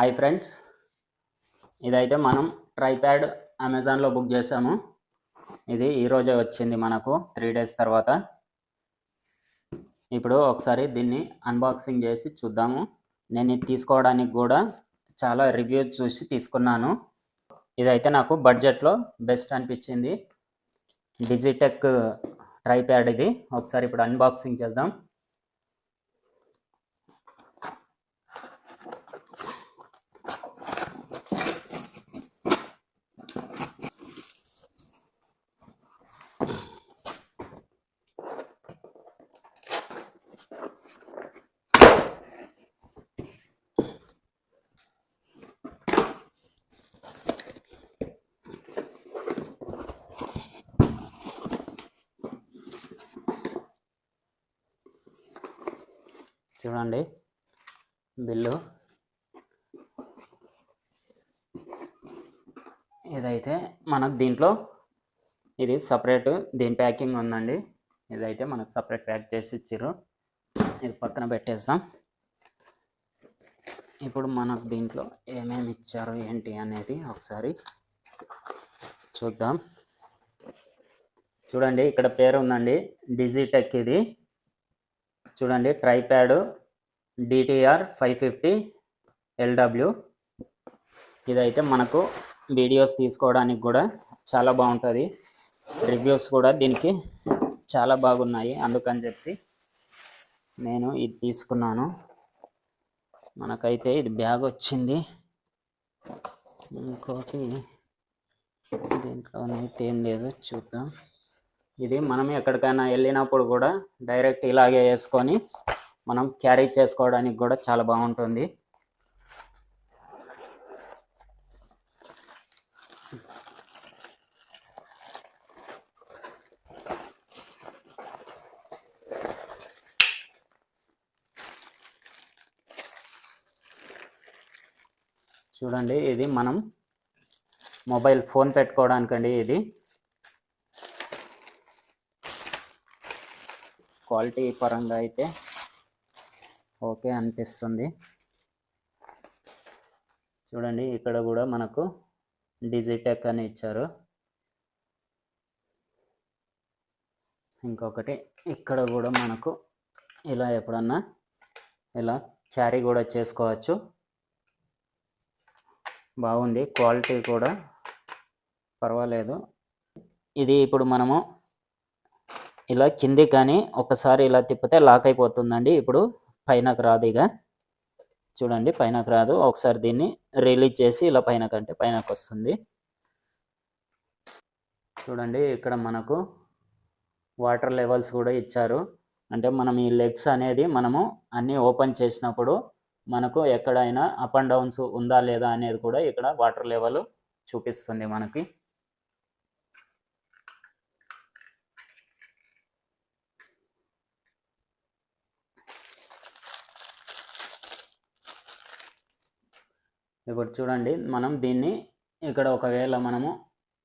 Hi friends ఇదైతే మనం tripod అమెజాన్లో బుక్ చేసాము. ఇది ఈరోజే వచ్చింది మనకు త్రీ డేస్ తర్వాత. ఇప్పుడు ఒకసారి దీన్ని అన్బాక్సింగ్ చేసి చూద్దాము. నేను ఇది తీసుకోవడానికి కూడా చాలా రివ్యూస్ చూసి తీసుకున్నాను. ఇదైతే నాకు బడ్జెట్లో బెస్ట్ అనిపించింది. డిజిటెక్ ట్రైప్యాడ్ ఇది. ఒకసారి ఇప్పుడు అన్బాక్సింగ్ చేద్దాం. చూడండి. బిల్లు. ఇదైతే మనకు దీంట్లో ఇది సపరేట్ దీని ప్యాకింగ్ ఉందండి. ఇదైతే మనకు సపరేట్ ప్యాక్ చేసి ఇచ్చారు ఇది పక్కన పెట్టేస్తాం. ఇప్పుడు మనకు దీంట్లో ఏమేమి ఇచ్చారు ఏంటి అనేది ఒకసారి చూద్దాం. చూడండి ఇక్కడ పేరు ఉందండి. డిజిటెక్ ఇది. చూడండి tripod DTR five fifty LW. ఇదైతే మనకు వీడియోస్ తీసుకోవడానికి కూడా చాలా బాగుంటుంది. రివ్యూస్ కూడా దీనికి చాలా బాగున్నాయి అందుకని చెప్పి నేను ఇది తీసుకున్నాను. మనకైతే ఇది బ్యాగ్ వచ్చింది. ఇంకోటి దీంట్లోనైతే ఏం లేదు చూద్దాం. ఇది మనం ఎక్కడికైనా వెళ్ళినప్పుడు కూడా డైరెక్ట్ ఇలాగే వేసుకొని మనం క్యారీ చేసుకోవడానికి కూడా చాలా బాగుంటుంది. చూడండి ఇది మనం మొబైల్ ఫోన్ పెట్టుకోవడానికండి ఇది. క్వాలిటీ పరంగా అయితే ఓకే అనిపిస్తుంది. చూడండి ఇక్కడ కూడా మనకు డిజిటెక్ అని ఇచ్చారు. ఇంకొకటి ఇక్కడ కూడా మనకు ఇలా ఎప్పుడన్నా ఇలా క్యారీ కూడా చేసుకోవచ్చు. బాగుంది క్వాలిటీ కూడా పర్వాలేదు. ఇది ఇప్పుడు మనము ఇలా కింది కానీ ఒకసారి ఇలా తిప్పితే లాక్ అయిపోతుందండి. ఇప్పుడు పైనకు రాదు ఇక. చూడండి పైనకు రాదు. ఒకసారి దీన్ని రిలీజ్ చేసి ఇలా పైన కంటే పైనకు వస్తుంది. చూడండి ఇక్కడ మనకు వాటర్ లెవెల్స్ కూడా ఇచ్చారు. అంటే మనం ఈ లెగ్స్ అనేది మనము అన్నీ ఓపెన్ చేసినప్పుడు మనకు ఎక్కడైనా అప్ అండ్ డౌన్స్ ఉందా లేదా అనేది కూడా ఇక్కడ వాటర్ లెవెల్ చూపిస్తుంది మనకి. ఇప్పుడు చూడండి మనం దీన్ని ఇక్కడ ఒకవేళ మనము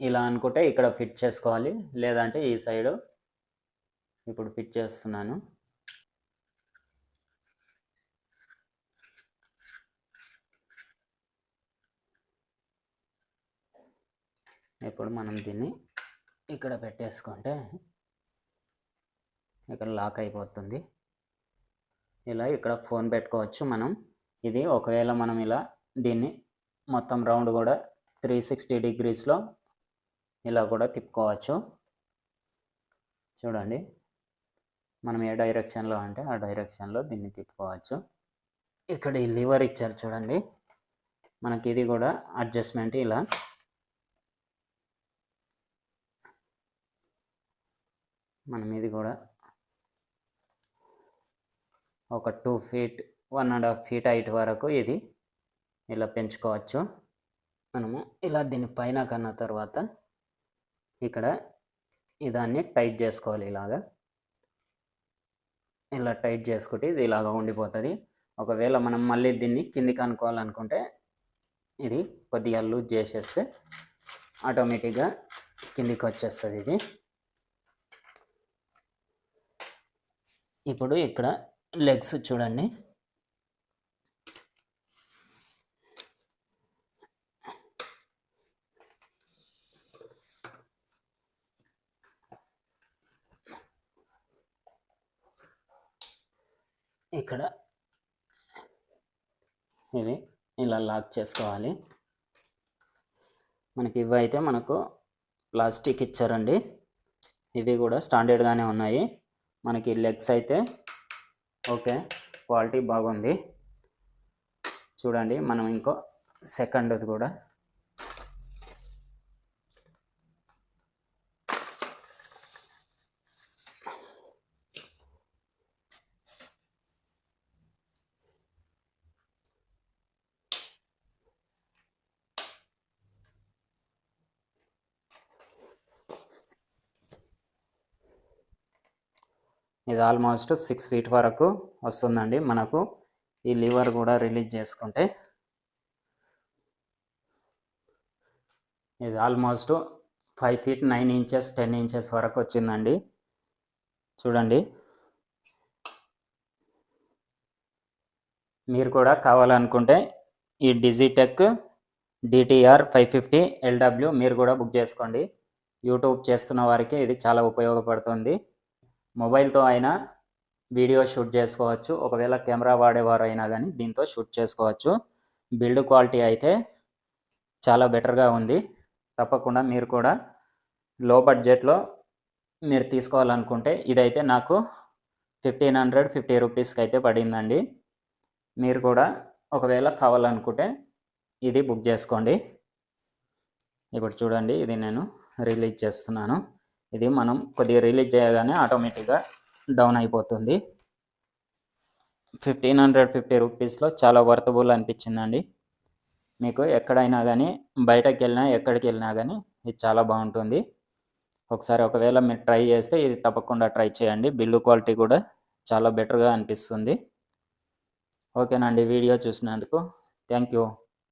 ఇలా అనుకుంటే ఇక్కడ ఫిట్ చేసుకోవాలి. లేదంటే ఈ సైడు ఇప్పుడు ఫిట్ చేస్తున్నాను. ఇప్పుడు మనం దీన్ని ఇక్కడ పెట్టేసుకుంటే ఇక్కడ లాక్ అయిపోతుంది. ఇలా ఇక్కడ ఫోన్ పెట్టుకోవచ్చు మనం. ఇది ఒకవేళ మనం ఇలా దీన్ని మొత్తం రౌండ్ కూడా త్రీ సిక్స్టీ డిగ్రీస్లో ఇలా కూడా తిప్పుకోవచ్చు. చూడండి. మనం ఏ డైరెక్షన్లో అంటే ఆ డైరెక్షన్లో దీన్ని తిప్పుకోవచ్చు. ఇక్కడ ఈ లివర్ ఇచ్చారు చూడండి. మనకి ఇది కూడా అడ్జస్ట్మెంట్ ఇలా. మనం ఇది కూడా ఒక two feet one and half feet height వరకు ఇది ఇలా పెంచుకోవచ్చు. మనము ఇలా దీని పైన కన్న తర్వాత ఇక్కడ ఇదాన్ని టైట్ చేసుకోవాలి ఇలాగా. ఇలా టైట్ చేసుకుంటే ఇది ఇలాగ ఉండిపోతుంది. ఒకవేళ మనం మళ్ళీ దీన్ని కిందికి అనుకోవాలనుకుంటే ఇది కొద్దిగా లూజ్ చేసేస్తే ఆటోమేటిక్గా కిందికి వచ్చేస్తుంది ఇది. ఇప్పుడు ఇక్కడ లెగ్స్ చూడండి. ఇక్కడ ఇది ఇలా లాక్ చేసుకోవాలి. మనకి ఇవి అయితే మనకు ప్లాస్టిక్ ఇచ్చారండి. ఇవి కూడా స్టాండర్డ్గానే ఉన్నాయి. మనకి లెగ్స్ అయితే ఓకే క్వాలిటీ బాగుంది. చూడండి మనం ఇంకో సెకండ్ది కూడా ఇది ఆల్మోస్ట్ సిక్స్ ఫీట్ వరకు వస్తుందండి మనకు. ఈ లివర్ కూడా రిలీజ్ చేసుకుంటే ఇది almost five feet nine inches ten inches వరకు వచ్చిందండి. చూడండి. మీరు కూడా కావాలనుకుంటే ఈ Digitek DTR five fifty LW మీరు కూడా బుక్ చేసుకోండి. యూట్యూబ్ చేస్తున్న వారికి ఇది చాలా ఉపయోగపడుతుంది. మొబైల్తో అయినా వీడియో షూట్ చేసుకోవచ్చు. ఒకవేళ కెమెరా వాడేవారు అయినా కానీ దీంతో షూట్ చేసుకోవచ్చు. బిల్డ్ క్వాలిటీ అయితే చాలా బెటర్గా ఉంది. తప్పకుండా మీరు కూడా లో బడ్జెట్లో మీరు తీసుకోవాలనుకుంటే ఇదైతే నాకు ఫిఫ్టీన్ హండ్రెడ్ ఫిఫ్టీ రూపీస్కి అయితే పడిందండి. మీరు కూడా ఒకవేళ కావాలనుకుంటే ఇది బుక్ చేసుకోండి. ఇప్పుడు చూడండి ఇది నేను రిలీజ్ చేస్తున్నాను. ఇది మనం కొద్దిగా రిలీజ్ చేయగానే ఆటోమేటిక్గా డౌన్ అయిపోతుంది. ఫిఫ్టీన్ హండ్రెడ్ ఫిఫ్టీ రూపీస్లో చాలా వర్తబుల్ అనిపించిందండి. మీకు ఎక్కడైనా కానీ బయటకు వెళ్ళినా ఎక్కడికి వెళ్ళినా కానీ ఇది చాలా బాగుంటుంది. ఒకసారి ఒకవేళ మీరు ట్రై చేస్తే ఇది తప్పకుండా ట్రై చేయండి. బిల్లు క్వాలిటీ కూడా చాలా బెటర్గా అనిపిస్తుంది. ఓకేనండి వీడియో చూసినందుకు థ్యాంక్ యూ.